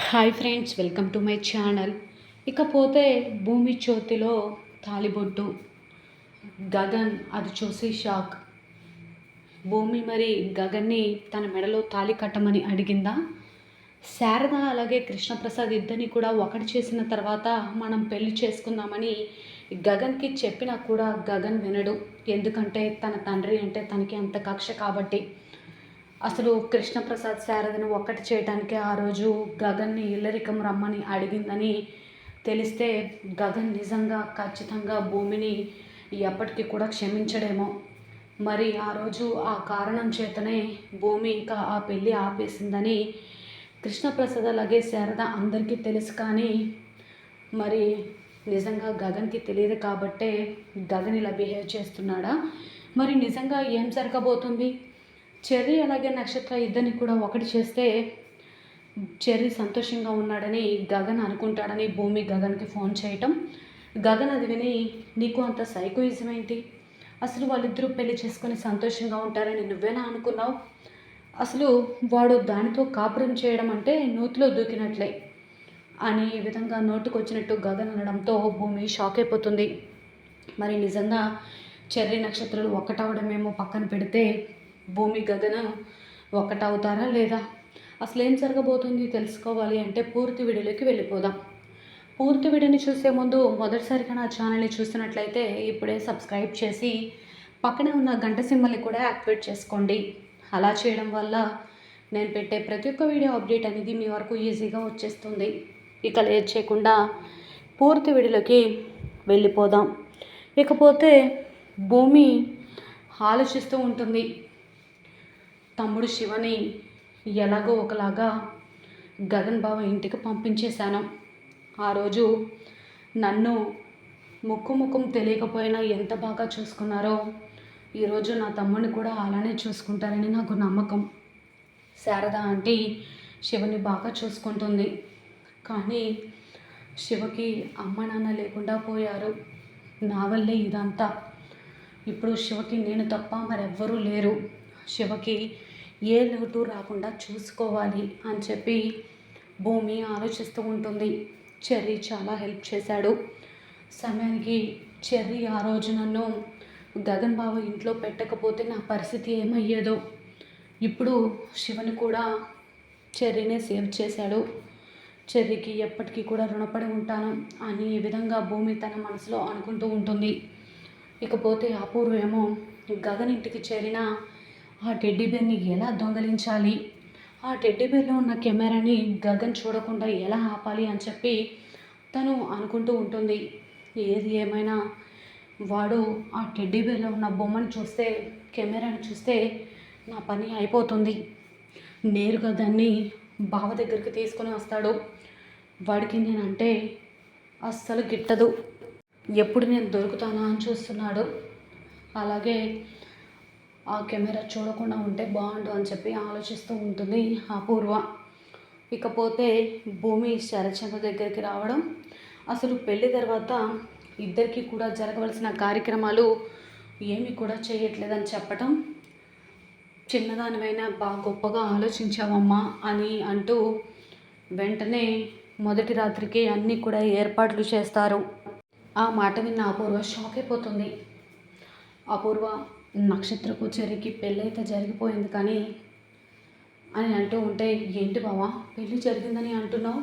Hi friends welcome to my channel. ఇకపోతే భూమి జ్యోతిలో తాలిబొట్టు గగన్ అది చూసి షాక్. భూమి మరి గగన్ని తన మెడలో తాలి కట్టమని అడిగిందా? శారద అలాగే కృష్ణప్రసాద్ ఇద్దరిని కూడా ఒకటి చేసిన తర్వాత మనం పెళ్ళి చేసుకుందామని గగన్కి చెప్పినా కూడా గగన్ వినడు. ఎందుకంటే తన తండ్రి అంటే తనకి అంత కక్ష కాబట్టి. అసలు కృష్ణప్రసాద్ శారదను ఒక్కటి చేయడానికి ఆ రోజు గగన్ని ఇల్లరికం రమ్మని అడిగిందని తెలిస్తే గగన్ నిజంగా ఖచ్చితంగా భూమిని ఎప్పటికీ కూడా క్షమించడేమో. మరి ఆ రోజు ఆ కారణం చేతనే భూమి ఇంకా ఆ పెళ్ళి ఆపేసిందని కృష్ణప్రసాద్ అలాగే శారద అందరికీ తెలుసు కానీ మరి నిజంగా గగన్కి తెలియదు కాబట్టే గగన్ ఇలా బిహేవ్ చేస్తున్నాడా? మరి నిజంగా ఏం జరగబోతుంది? చెర్రీ అలాగే నక్షత్ర ఇద్దరిని కూడా ఒకటి చేస్తే చెర్రీ సంతోషంగా ఉన్నాడని గగన్ అనుకుంటాడని భూమి గగన్కి ఫోన్ చేయటం. గగన్ అది విని నీకు అంత సైకోయిజం ఏంటి? అసలు వాళ్ళిద్దరూ పెళ్ళి చేసుకొని సంతోషంగా ఉంటారని నువ్వేనా అనుకున్నావు? అసలు వాడు దానితో కాపురం చేయడం అంటే నూతిలో దూకినట్లే అని ఈ విధంగా నోటుకొచ్చినట్టు గగన్ అనడంతో భూమి షాక్ అయిపోతుంది. మరి నిజంగా చెర్రీ నక్షత్రాలు ఒక్కటవడమేమో పక్కన పెడితే భూమి గగన ఒకటవుతారా లేదా? అసలు ఏం జరగబోతుంది తెలుసుకోవాలి అంటే పూర్తి వీడియోలోకి వెళ్ళిపోదాం. పూర్తి వీడియోని చూసే ముందు మొదటిసారిగా నా ఛానల్ని చూసినట్లయితే ఇప్పుడే సబ్స్క్రైబ్ చేసి పక్కనే ఉన్న గంట సింబల్ని కూడా యాక్టివేట్ చేసుకోండి. అలా చేయడం వల్ల నేను పెట్టే ప్రతి ఒక్క వీడియో అప్డేట్ అనేది మీ వరకు ఈజీగా వచ్చేస్తుంది. ఇక లేట్ చేయకుండా పూర్తి వీడియోలోకి వెళ్ళిపోదాం. ఇకపోతే భూమి ఆలోచిస్తూ ఉంటుంది. తమ్ముడు శివని ఎలాగో ఒకలాగా గగన్ బావ ఇంటికి పంపించేశాను. ఆ రోజు నన్ను ముక్కు ముఖం తెలియకపోయినా ఎంత బాగా చూసుకున్నారో ఈరోజు నా తమ్ముడిని కూడా అలానే చూసుకుంటారని నాకు నమ్మకం. శారద ఆంటీ శివని బాగా చూసుకుంటుంది. కానీ శివకి అమ్మ నాన్న లేకుండా పోయారు. నా వల్లే ఇదంతా. ఇప్పుడు శివకి నేను తప్ప మరెవ్వరూ లేరు. శివకి ఏ లోటు రాకుండా చూసుకోవాలి అని చెప్పి భూమి ఆలోచిస్తూ ఉంటుంది. చెర్రీ చాలా హెల్ప్ చేశాడు. సమయానికి చెర్రీ ఆ రోజు నన్ను గగన్ బావ ఇంట్లో పెట్టకపోతే నా పరిస్థితి ఏమయ్యేదో. ఇప్పుడు శివని కూడా చెర్రీనే సేవ్ చేశాడు. చెర్రీకి ఎప్పటికీ కూడా రుణపడి ఉంటాను అని ఈ విధంగా భూమి తన మనసులో అనుకుంటూ ఉంటుంది. ఇకపోతే అపూర్వేమో గగన్ ఇంటికి చేరిన ఆ టెడ్డీ బేర్ని ఎలా దొంగలించాలి? ఆ టెడ్డీ బేర్లో ఉన్న కెమెరాని గగన్ చూడకుండా ఎలా ఆపాలి అని చెప్పి తను అనుకుంటూ ఉంటుంది. ఏది ఏమైనా వాడు ఆ టెడ్డీ బేర్లో ఉన్న బొమ్మను చూస్తే కెమెరాని చూస్తే నా పని అయిపోతుంది. నేరుగా దాన్ని బావ దగ్గరికి తీసుకొని వస్తాడు. వాడికి నేనంటే అస్సలు గిట్టదు. ఎప్పుడు నేను దొరుకుతానా అని చూస్తున్నాడు. అలాగే ఆ కెమెరా చూడకుండా ఉంటే బాగుండు అని చెప్పి ఆలోచిస్తూ ఉంటుంది అపూర్వ. ఇకపోతే భూమి శరచంద్ర దగ్గరికి రావడం అసలు పెళ్ళి తర్వాత ఇద్దరికి కూడా జరగవలసిన కార్యక్రమాలు ఏమి కూడా చేయట్లేదని చెప్పటం చిన్నదానివైనా బాగా గొప్పగా ఆలోచించావమ్మా అని అంటూ వెంటనే మొదటి రాత్రికి అన్నీ కూడా ఏర్పాట్లు చేస్తారు. ఆ మాట విన్న అపూర్వ షాక్ అయిపోతుంది. అపూర్వ నక్షత్రకు కూచరికి పెళ్ళైతే జరిగిపోయింది కానీ అని అంటూ ఉంటే ఏంటి బావా పెళ్ళి జరిగిందని అంటున్నావు?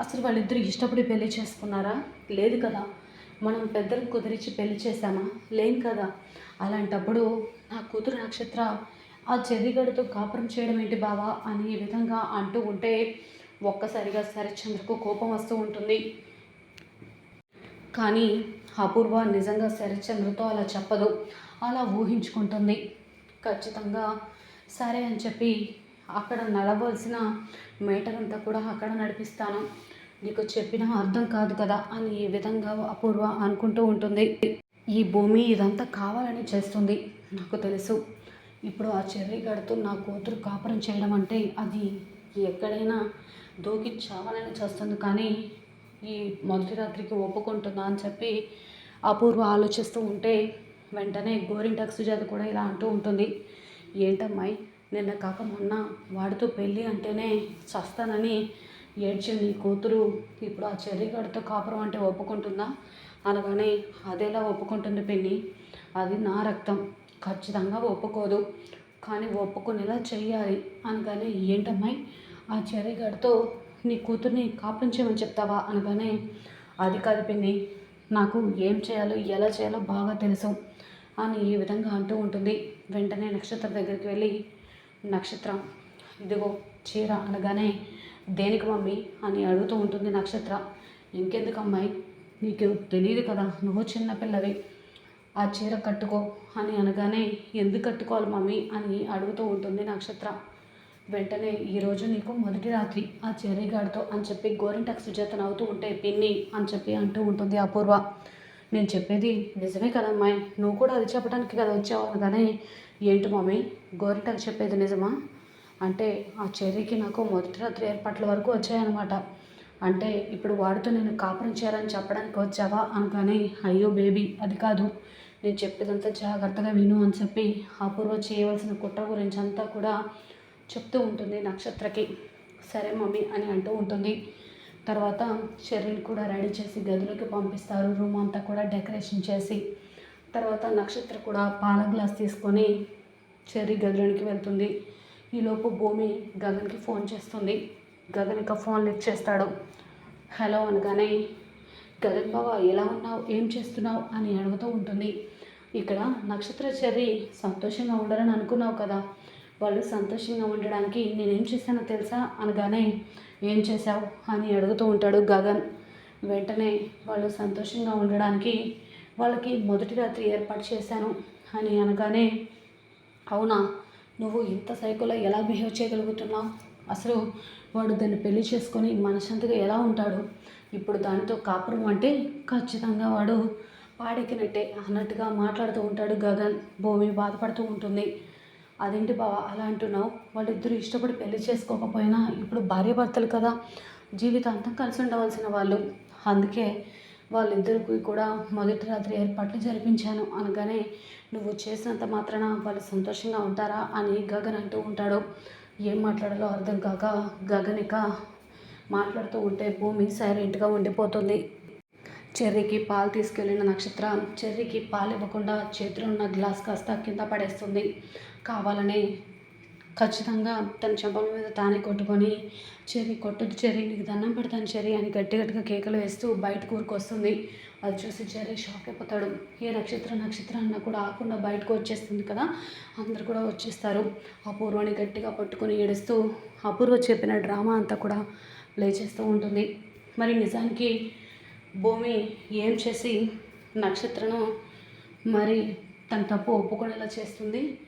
అసలు వాళ్ళిద్దరు ఇష్టపడి పెళ్ళి చేసుకున్నారా? లేదు కదా. మనం పెద్దలకు కుదిరించి పెళ్ళి చేశామా? లేం కదా. అలాంటప్పుడు నా కూతురు నక్షత్ర ఆ చెర్రిగడితో కాపురం చేయడం ఏంటి బావా? అని ఈ విధంగా అంటూ ఉంటే ఒక్కసారిగా శరత్చంద్రకు కోపం వస్తూ ఉంటుంది. కానీ అపూర్వ నిజంగా శరత్చంద్రతో అలా చెప్పదు. అలా ఊహించుకుంటుంది. ఖచ్చితంగా సరే అని చెప్పి అక్కడ నడవలసిన మేటర్ అంతా కూడా అక్కడ నడిపిస్తాను. నీకు చెప్పిన అర్థం కాదు కదా అని ఈ విధంగా అపూర్వ అనుకుంటూ ఉంటుంది. ఈ భూమి ఇదంతా కావాలని చేస్తుంది. నాకు తెలుసు. ఇప్పుడు ఆ చెర్రి గడుతూ నా కూతురు కాపురం చేయడం అంటే అది ఎక్కడైనా దూకి చావాలని చేస్తుంది కానీ ఈ మొదటి రాత్రికి ఒప్పుకుంటుందా అని చెప్పి అపూర్వ ఆలోచిస్తూ ఉంటే వెంటనే గోరింటాకు సుజాత కూడా ఇలా అంటూ ఉంటుంది. ఏంటమ్మాయి నిన్న కాక మొన్న వాడితో పెళ్ళి అంటేనే చస్తానని ఏడ్చి నీ కూతురు ఇప్పుడు ఆ చెర్రిగాడితో కాపురం అంటే ఒప్పుకుంటుందా? అనగానే అదేలా ఒప్పుకుంటుంది పెళ్ళి అది నా రక్తం. ఖచ్చితంగా ఒప్పుకోదు. కానీ ఒప్పుకునేలా చెయ్యాలి. అనగానే ఏంటమ్మాయి ఆ చెర్రిగాడితో నీ కూతుర్ని కాపురం చెప్తావా అనగానే అది కాదు పిన్ని నాకు ఏం చేయాలో ఎలా చేయాలో బాగా తెలుసు అని ఈ విధంగా అంటూ ఉంటుంది. వెంటనే నక్షత్ర దగ్గరికి వెళ్ళి నక్షత్రం ఇదిగో చీర అనగానే దేనికి మమ్మీ? అని అడుగుతూ ఉంటుంది నక్షత్ర. ఇంకెందుకు అమ్మాయి నీకు తెలియదు కదా నువ్వు చిన్నపిల్లవి ఆ చీర కట్టుకో అని అనగానే ఎందుకు కట్టుకోవాలి మమ్మీ? అని అడుగుతూ ఉంటుంది నక్షత్ర. వెంటనే ఈరోజు నీకు మొదటి రాత్రి ఆ చెర్రీగాడితో అని చెప్పి గోరింటాకు సుజాత నవ్వుతూ ఉంటే పిన్ని అని చెప్పి అంటూ ఉంటుంది అపూర్వ. నేను చెప్పేది నిజమే కదమ్మాయి నువ్వు కూడా అది చెప్పడానికి కదా వచ్చావు అనగానే ఏంటి మమ్మీ గోరింటాకు చెప్పేది నిజమా? అంటే ఆ చెర్రీకి నాకు మొదటి రాత్రి ఏర్పాట్ల వరకు వచ్చాయన్నమాట. అంటే ఇప్పుడు వాడితో నేను కాపురం చేయాలని చెప్పడానికి వచ్చావా అనగానే అయ్యో బేబీ అది కాదు. నేను చెప్పేదంతా జాగ్రత్తగా విను అని చెప్పి అపూర్వ చేయవలసిన కుట్ర గురించి అంతా కూడా చెప్తూ ఉంటుంది నక్షత్రకి సరే మమ్మీ అని అంటూ ఉంటుంది. తర్వాత షెర్రీని కూడా రెడీ చేసి గదిలోకి పంపిస్తారు. రూమ్ అంతా కూడా డెకరేషన్ చేసి తర్వాత నక్షత్ర కూడా పాల గ్లాస్ తీసుకొని చెర్రీ గదిలోనికి వెళ్తుంది. ఈలోపు భూమి గగన్కి ఫోన్ చేస్తుంది. గగన్ ఇక ఫోన్ లిఫ్ట్ చేస్తాడు. హలో అనగానే గగన్ బాబా ఎలా ఉన్నావు? ఏం చేస్తున్నావు? అని అడుగుతూ ఉంటుంది. ఇక్కడ నక్షత్ర చెర్రీ సంతోషంగా ఉండాలని అనుకున్నావు కదా వాళ్ళు సంతోషంగా ఉండడానికి నేనేం చేశానో తెలుసా? అనగానే ఏం చేశావు? అని అడుగుతూ ఉంటాడు గగన్. వెంటనే వాళ్ళు సంతోషంగా ఉండడానికి వాళ్ళకి మొదటి రాత్రి ఏర్పాటు చేశాను అని అనగానే అవునా? నువ్వు ఇంత సైకోలో ఎలా బిహేవ్ చేయగలుగుతున్నావు? అసలు వాడు దాన్ని పెళ్ళి చేసుకొని మనశ్శాంతిగా ఎలా ఉంటాడు? ఇప్పుడు దానితో కాపురం అంటే ఖచ్చితంగా వాడు పాడెక్కినట్టే అన్నట్టుగా మాట్లాడుతూ ఉంటాడు గగన్. భూమి బాధపడుతూ ఉంటుంది. అదేంటి బావ అలా అంటున్నావు? వాళ్ళిద్దరూ ఇష్టపడి పెళ్ళి చేసుకోకపోయినా ఇప్పుడు భార్యాభర్తలు కదా జీవితాంతం కలిసి ఉండవలసిన వాళ్ళు. అందుకే వాళ్ళిద్దరికి కూడా మొదటి రాత్రి ఏర్పాట్లు జరిపించాను. అనగానే నువ్వు చేసినంత మాత్రాన వాళ్ళు సంతోషంగా ఉంటారా? అని గగన్ అంటూ ఉంటాడు. ఏం మాట్లాడాలో అర్థం కాక గగన్ ఇక మాట్లాడుతూ ఉంటే భూమి సైలెంట్గా ఉండిపోతుంది. చెర్రీకి పాలు తీసుకెళ్ళిన నక్షత్ర చెర్రీకి పాలు ఇవ్వకుండా చేతిలో ఉన్న గ్లాస్ కాస్త కింద పడేస్తుంది. కావాలని ఖచ్చితంగా తన చెంపల మీద తానే కొట్టుకొని చెర్రీ కొట్టదు చెర్రీ నీకు దండం పెడతాను చెర్రీ అని గట్టి గట్టిగా కేకలు వేస్తూ బయట కూరుకొస్తుంది అది చూసి చెర్రీ షాక్ అయిపోతాడు. ఏ నక్షత్ర నక్షత్ర అన్న కూడా ఆకుండా బయటకు వచ్చేస్తుంది కదా అందరు కూడా వచ్చేస్తారు. అపూర్వని గట్టిగా పట్టుకొని ఏడుస్తూ అపూర్వ చెప్పిన డ్రామా అంతా కూడా ప్లే చేస్తూ ఉంటుంది. మరి నిజానికి భూమి ఏం చేసి నక్షత్రను మరి తన తప్పు ఒప్పుకునేలా చేస్తుంది?